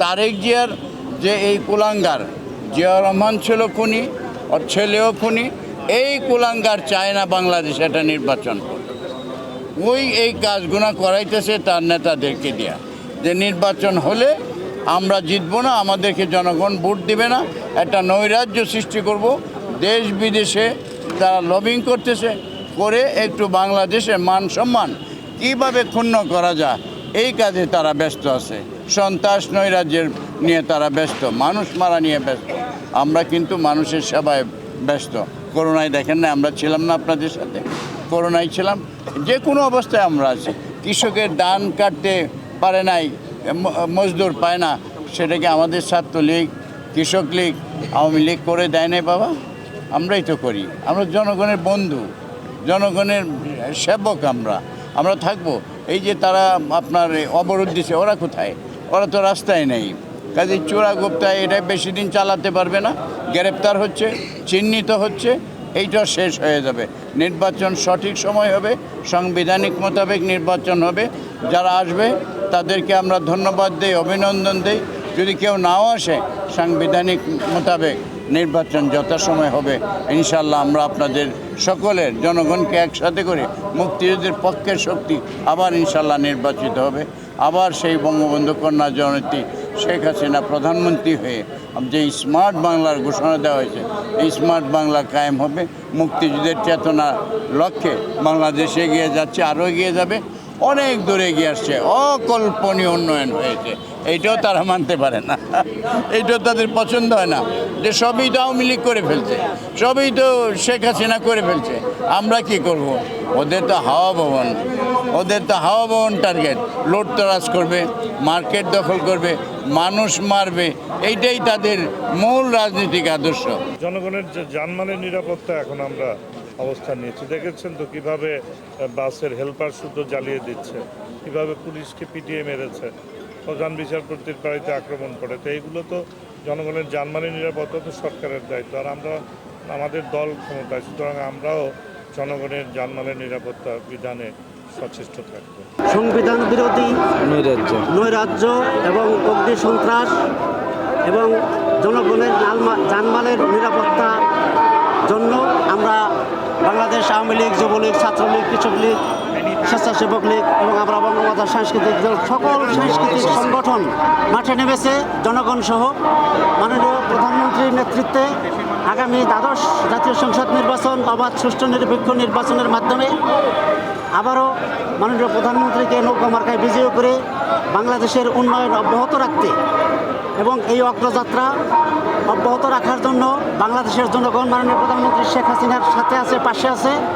তারেক জিয়ার যে এই কুলাঙ্গার জিয়া রহমান ছিল খুনি, ওর ছেলেও খুনি, এই কুলাঙ্গার চায় না বাংলাদেশ এটা নির্বাচন। ওই, এই কাজগুলো করাইতেছে তার নেতাদেরকে দিয়া। যে নির্বাচন হলে আমরা জিতবো না, আমাদেরকে জনগণ ভোট দিবে না, একটা নৈরাজ্য সৃষ্টি করব। দেশ বিদেশে তারা লবিং করতেছে, করে একটু বাংলাদেশের মান সম্মান কীভাবে ক্ষুণ্ণ করা যায়, এই কাজে তারা ব্যস্ত আছে। সন্ত্রাস নৈরাজ্যের নিয়ে তারা ব্যস্ত। মানুষ মারা নিয়ে ব্যস্ত। আমরা কিন্তু মানুষের সেবায় ব্যস্ত। করোনায় দেখেন না, আমরা ছিলাম না আপনাদের সাথে। করোনায় ছিলাম। যে কোনো অবস্থায় আমরা আছি। কৃষকের ধান কাটতে পারে নাই মজদুর পায় না। সেটাকে আমাদের ছাত্রলীগ কৃষক লীগ, আওয়ামী লীগ করে দেয় নাই বাবা। আমরাই তো করি। আমরা জনগণের বন্ধু। জনগণের সেবক আমরা। আমরা থাকব। এই যে তারা আপনার অবরোধ দিছে, ওরা কোথায়? ওরা তো রাস্তায় নেই। কাজে চোরা গুপ্তা এটা বেশি দিন চালাতে পারবে না। গ্রেপ্তার হচ্ছে, চিহ্নিত হচ্ছে, এইটা শেষ হয়ে যাবে। নির্বাচন সঠিক সময় হবে, সাংবিধানিক মোতাবেক নির্বাচন হবে। যারা আসবে, তাদেরকে আমরা ধন্যবাদ দেই, অভিনন্দন দেই। যদি কেউ নাও আসে, সাংবিধানিক মোতাবেক। নির্বাচন যথাসময় হবে। ইনশাল্লাহ আমরা আপনাদের সকলের জনগণকে একসাথে করে মুক্তিযুদ্ধের পক্ষের শক্তি আবার ইনশাল্লাহ নির্বাচিত হবে। আবার সেই বঙ্গবন্ধু কন্যা জননেত্রী শেখ হাসিনা প্রধানমন্ত্রী হয়ে যে স্মার্ট বাংলার ঘোষণা দেওয়া হয়েছে, এই স্মার্ট বাংলা কায়েম হবে। মুক্তিযুদ্ধের চেতনা লক্ষ্যে বাংলাদেশ এগিয়ে যাচ্ছে, আরও এগিয়ে যাবে। অনেক দূরে এগিয়ে আসছে। অকল্পনীয় উন্নয়ন হয়েছে। এইটাও তারা মানতে পারে না। এইটাও তাদের পছন্দ হয় না। যে সবই তো আওয়ামী লীগ করে ফেলছে। সবই তো শেখ হাসিনা করে ফেলছে। আমরা কি করব? ওদের তো হাওয়া ভবন। ওদের তো হাওয়া ভবন টার্গেট লুটতরাজ করবে মার্কেট দখল করবে, মানুষ মারবে। এইটাই তাদের মূল রাজনৈতিক আদর্শ। জনগণের যে যানমালের নিরাপত্তা এখন আমরা অবস্থান নিয়েছি। দেখেছেন তো কীভাবে বাসের হেল্পার শুদ্ধ জ্বালিয়ে দিচ্ছে কীভাবে পুলিশকে পিটিয়ে মেরেছে প্রধান বিচারপতির বাড়িতে আক্রমণ করে। তো এইগুলো তো জনগণের যানমালের নিরাপত্তা তো সরকারের দায়িত্ব। আর আমরা আমাদের দল ক্ষমতায় সুতরাং আমরাও জনগণের যানমালের নিরাপত্তা বিধানে সচেষ্ট থাকব। সংবিধান বিরোধী নৈরাজ্য। নৈরাজ্য এবং অগ্নি সন্ত্রাস এবং জনগণের জানমালের নিরাপত্তা জন্য আমরা বাংলাদেশ আওয়ামী লীগ, যুবলীগ, ছাত্রলীগ কৃষক লীগ স্বেচ্ছাসেবক লীগ এবং আমরা বঙ্গমাতা সাংস্কৃতিক দল সকল সাংস্কৃতিক সংগঠন মাঠে নেমেছে, জনগণ সহ। মাননীয় প্রধানমন্ত্রীর নেতৃত্বে আগামী দ্বাদশ জাতীয় সংসদ নির্বাচন, অবাধ, সুষ্ঠু, নিরপেক্ষ নির্বাচনের মাধ্যমে আবারও মাননীয় প্রধানমন্ত্রীকে নৌকা মার্কায় বিজয় করে বাংলাদেশের উন্নয়ন অব্যাহত রাখতে এবং এই অগ্রযাত্রা অব্যাহত রাখার জন্য বাংলাদেশের জনগণ মাননীয় প্রধানমন্ত্রী শেখ হাসিনার সাথে আছে, পাশে আছে।